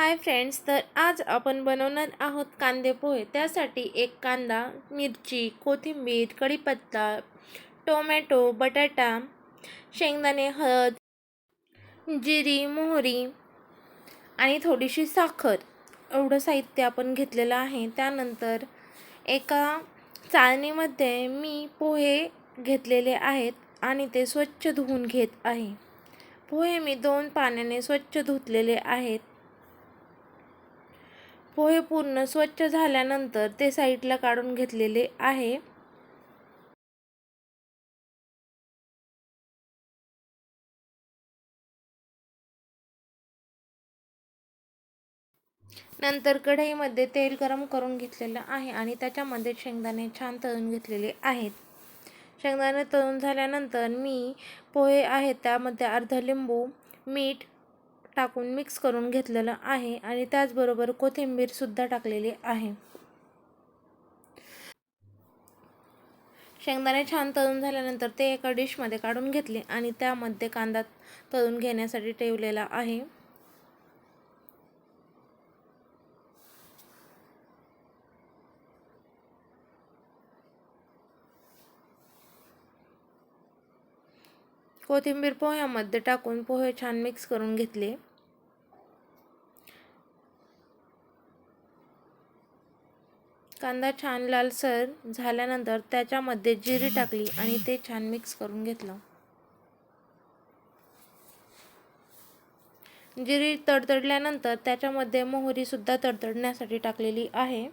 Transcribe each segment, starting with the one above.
Hi friends तर आज आपण बनवणार आहोत कांदे पोहे. त्यासाठी एक कांदा मिरची कोथिंबीर कढीपत्ता टोमॅटो बटाटा शेंगदाणे हळद जिरी मोहरी आणि थोडीशी साखर. एवढं साहित्य आपण घेतलेलं आहे. त्यानंतर एका चाळणीमध्ये मी पोहे घेतलेले आहेत आणि ते स्वच्छ धुवून घेत आहे. पोहे मी दोन पाण्याने स्वच्छ धुतलेले आहेत. पोहे पूर्ण स्वच्छ झाल्यानंतर ते साईडला काढून घेतलेले आहे. नंतर कढईमध्ये तेल गरम करून घेतलेलं आहे आणि त्याच्यामध्ये शेंगदाणे छान तळून घेतलेले आहेत. शेंगदाणे तळून झाल्यानंतर मी पोहे आहेत त्यामध्ये अर्ध लिंबू मीठ टाकून मिक्स करून घेतलेलं आहे आणि त्याचबरोबर कोथिंबीरसुद्धा टाकलेली आहे. शेंगदाणे छान तळून झाल्यानंतर ते एका डिशमध्ये काढून घेतले आणि त्यामध्ये कांदा तळून घेण्यासाठी ठेवलेला आहे. कोथिंबीर पोह्यामध्ये टाकून पोहे छान मिक्स करून घेतले. कांदा छान लालसर झाल्यानंतर त्याच्यामध्ये जिरी टाकली आणि ते छान मिक्स करून घेतलं. जिरी तडतडल्यानंतर त्याच्यामध्ये मोहरीसुद्धा तडतडण्यासाठी टाकलेली आहे.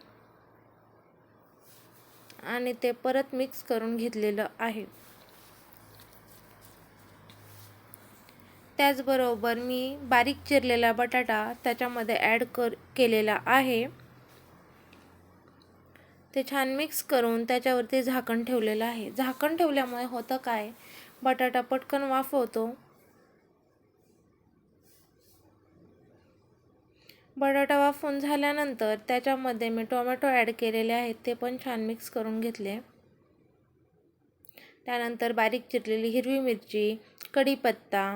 आणि ते परत मिक्स करून घेतलेलं आहे. त्याचबरोबर मी बारीक चिरलेला बटाटा त्याच्यामध्ये ॲड कर केलेला आहे. ते छान मिक्स करून त्याच्यावरती झाकण ठेवलेलं आहे. झाकण ठेवल्यामुळे होतं काय? बटाटा पटकन वाफवतो. बटाटा वाफून झाल्यानंतर त्याच्यामध्ये मी टोमॅटो ॲड केलेले आहेत ते पण छान मिक्स करून घेतले. त्यानंतर बारीक चिरलेली हिरवी मिरची कढीपत्ता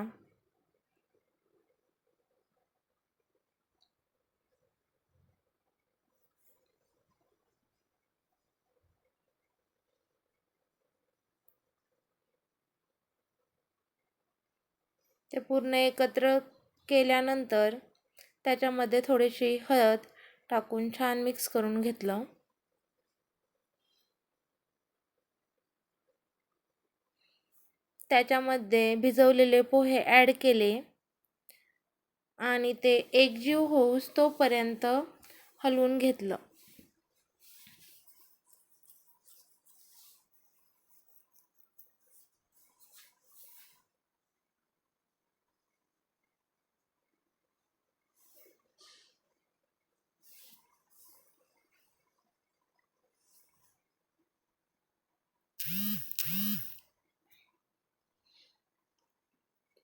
ते पूर्ण एकत्र केल्यानंतर त्याच्यामध्ये थोडीशी हळद टाकून छान मिक्स करून घेतलं. त्याच्यामध्ये भिजवलेले पोहे ॲड केले. आणि ते एकजीव होऊस तोपर्यंत हलवून घेतलं.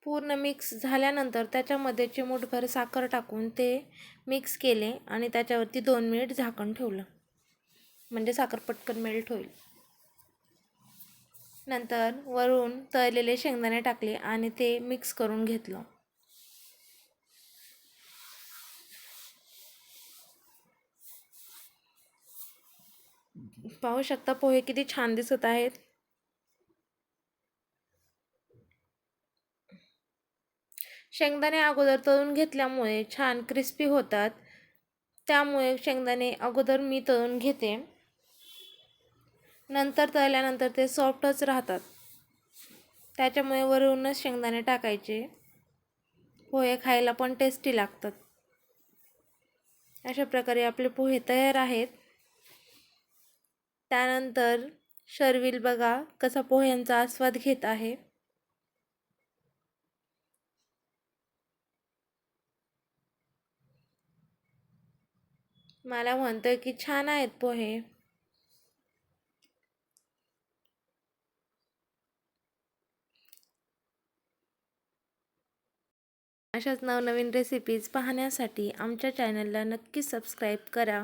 पूर्ण मिक्स झाल्यानंतर त्याच्यामध्ये चिमूटभर साखर टाकून ते मिक्स केले आणि त्याच्यावरती दोन मिनिट झाकण ठेवलं. म्हणजे साखर पटकन मेल्ट होईल. नंतर वरून तळलेले शेंगदाणे टाकले आणि ते मिक्स करून घेतलं. पाहू शकता पोहे किती छान दिसत आहेत. शेंगदाणे अगोदर तळून घेतल्यामुळे छान क्रिस्पी होतात. त्यामुळे शेंगदाणे अगोदर मी तळून घेते. नंतर तळल्यानंतर ते सॉफ्टच राहतात. त्याच्यामुळे वरूनच शेंगदाणे टाकायचे. पोहे खायला पण टेस्टी लागतात. अशा प्रकारे आपले पोहे तयार आहेत. त्यानंतर शर्विल बघा कसा पोह्यांचा आस्वाद घेत आहे. मला म्हणतोय की छान आहेत पोहे. अशाच नवनवीन रेसिपीज पाहण्यासाठी आमच्या चॅनलला नक्की सबस्क्राईब करा.